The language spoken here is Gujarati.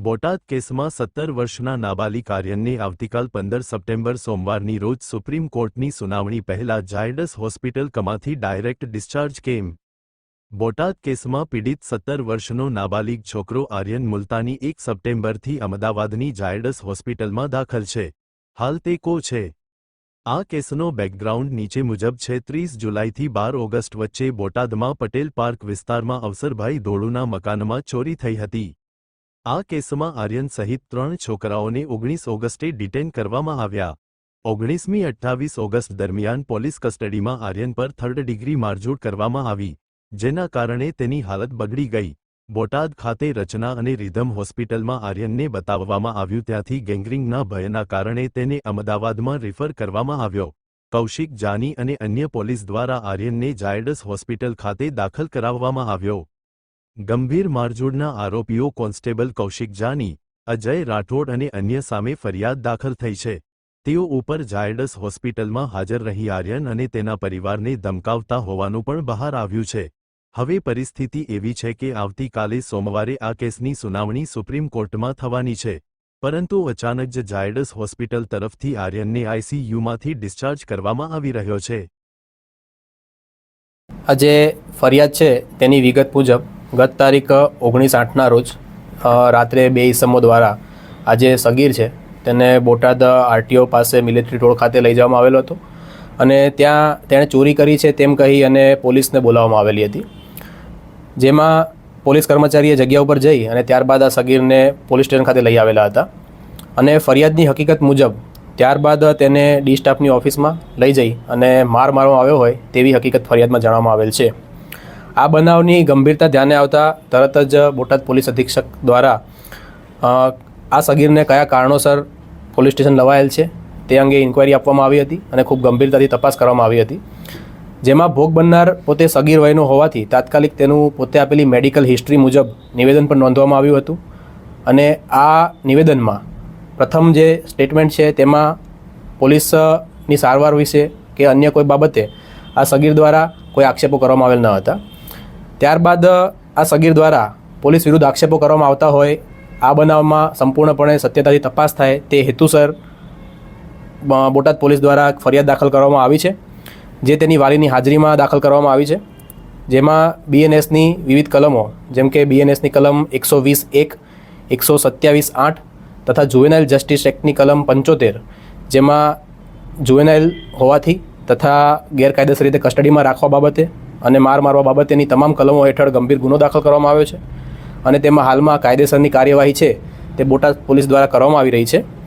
બોટાદ કેસમાં સત્તર વર્ષના નાબાલિક આર્યનને આવતીકાલ પંદર સપ્ટેમ્બર સોમવારની રોજ સુપ્રીમ કોર્ટની સુનાવણી પહેલા ઝાયડસ હોસ્પિટલ કમાથી ડાયરેક્ટ ડિસ્ચાર્જ કેમ? બોટાદ કેસમાં પીડિત સત્તર વર્ષનો નાબાલિગ છોકરો આર્યન મુલતાની એક સપ્ટેમ્બરથી અમદાવાદની ઝાયડસ હોસ્પિટલમાં દાખલ છે. હાલ તે કો છે? આ કેસનો બેકગ્રાઉન્ડ નીચે મુજબ છે. ત્રીસ જુલાઈથી બાર ઓગસ્ટ વચ્ચે બોટાદમાં પટેલ પાર્ક વિસ્તારમાં અવસરભાઈ ધોળુના મકાનમાં ચોરી થઈ હતી. આ કેસમાં આર્યન સહિત ત્રણ છોકરાઓને ઓગણીસ ઓગસ્ટે ડિટેન કરવામાં આવ્યા. ઓગણીસમી અઠ્ઠાવીસ ઓગસ્ટ દરમિયાન પોલીસ કસ્ટડીમાં આર્યન પર થર્ડ ડિગ્રી મારઝૂડ કરવામાં આવી, જેના કારણે તેની હાલત બગડી ગઈ. બોટાદ ખાતે રચના અને રિધમ હોસ્પિટલમાં આર્યનને બતાવવામાં આવ્યું ત્યાંથી ગેંગરિંગના ભયના કારણે તેને અમદાવાદમાં રિફર કરવામાં આવ્યો. કૌશિક જાની અને અન્ય પોલીસ દ્વારા આર્યનને જાયડસ હોસ્પિટલ ખાતે દાખલ કરાવવામાં આવ્યો. ગંભીર મારઝૂડના આરોપીઓ કોન્સ્ટેબલ કૌશિક જાની, અજય રાઠોડ અને અન્ય સામે ફરિયાદ દાખલ થઈ છે. તેઓ ઉપર જાયડસ હોસ્પિટલમાં હાજર રહી આર્યન અને તેના પરિવારને ધમકાવતા હોવાનું પણ બહાર આવ્યું છે. હવે પરિસ્થિતિ એવી છે કે આવતીકાલે સોમવારે આ કેસની સુનાવણી સુપ્રીમ કોર્ટમાં થવાની છે. પરંતુ અચાનક જ ઝાયડસ હોસ્પિટલ તરફથી આર્યનને આઈસીયુમાંથી ડિસ્ચાર્જ કરવામાં આવી રહ્યો છે. આ ફરિયાદ છે તેની વિગત મુજબ ગત તારીખ ઓગણીસ આઠના રોજ રાત્રે બે ઇસમો દ્વારા આ જે સગીર છે, તેને બોટાદ આરટીઓ પાસે મિલિટરી ટોળ ખાતે લઈ જવામાં આવેલો હતો અને ત્યાં તેણે ચોરી કરી છે તેમ કહી અને પોલીસને બોલાવવામાં આવેલી હતી. જેમાં પોલીસ કર્મચારીએ જગ્યા ઉપર જઈ અને ત્યારબાદ આ સગીરને પોલીસ સ્ટેશન ખાતે લઈ આવેલા હતા અને ફરિયાદની હકીકત મુજબ ત્યારબાદ તેને ડી સ્ટાફની ઓફિસમાં લઈ જઈ અને માર મારવામાં આવ્યો હોય તેવી હકીકત ફરિયાદમાં જણાવવામાં આવેલ છે. આ બનાવની ગંભીરતા ધ્યાને આવતા તરત જ બોટાદ પોલીસ અધિક્ષક દ્વારા આ સગીરને કયા કારણોસર પોલીસ સ્ટેશન લવાયેલ છે તે અંગે ઇન્કવાયરી આપવામાં આવી હતી અને ખૂબ ગંભીરતાથી તપાસ કરવામાં આવી હતી. જેમાં ભોગ બનનાર પોતે સગીર વયનો હોવાથી તાત્કાલિક તેનું પોતે આપેલી મેડિકલ હિસ્ટ્રી મુજબ નિવેદન પણ નોંધવામાં આવ્યું હતું અને આ નિવેદનમાં પ્રથમ જે સ્ટેટમેન્ટ છે તેમાં પોલીસની સારવાર વિશે કે અન્ય કોઈ બાબતે આ સગીર દ્વારા કોઈ આક્ષેપો કરવામાં આવેલ ન હતા. ત્યારબાદ આ સગીર દ્વારા પોલીસ વિરુદ્ધ આક્ષેપો કરવામાં આવતા હોય, આ બનાવમાં સંપૂર્ણપણે સત્યતાથી તપાસ થાય તે હેતુસર બોટાદ પોલીસ દ્વારા ફરિયાદ દાખલ કરવામાં આવી છે, જે તેની વાલીની હાજરીમાં દાખલ કરવામાં આવી છે. જેમાં બીએનએસની વિવિધ કલમો, જેમ કે બીએનએસની કલમ એકસો વીસ એક, એકસો સત્યાવીસ આઠ તથા જુવેનાઇલ જસ્ટિસ એક્ટની કલમ પંચોતેર, જેમાં જુવેનાઇલ હોવાથી તથા ગેરકાયદેસર રીતે કસ્ટડીમાં રાખવા બાબતે અને માર મારવા બાબતેની તમામ કલમો હેઠળ ગંભીર ગુનો દાખલ કરવામાં આવ્યો છે. અને તેમાં હાલમાં કાયદેસરની કાર્યવાહી છે તે બોટાદ પોલીસ દ્વારા કરવામાં આવી રહી છે.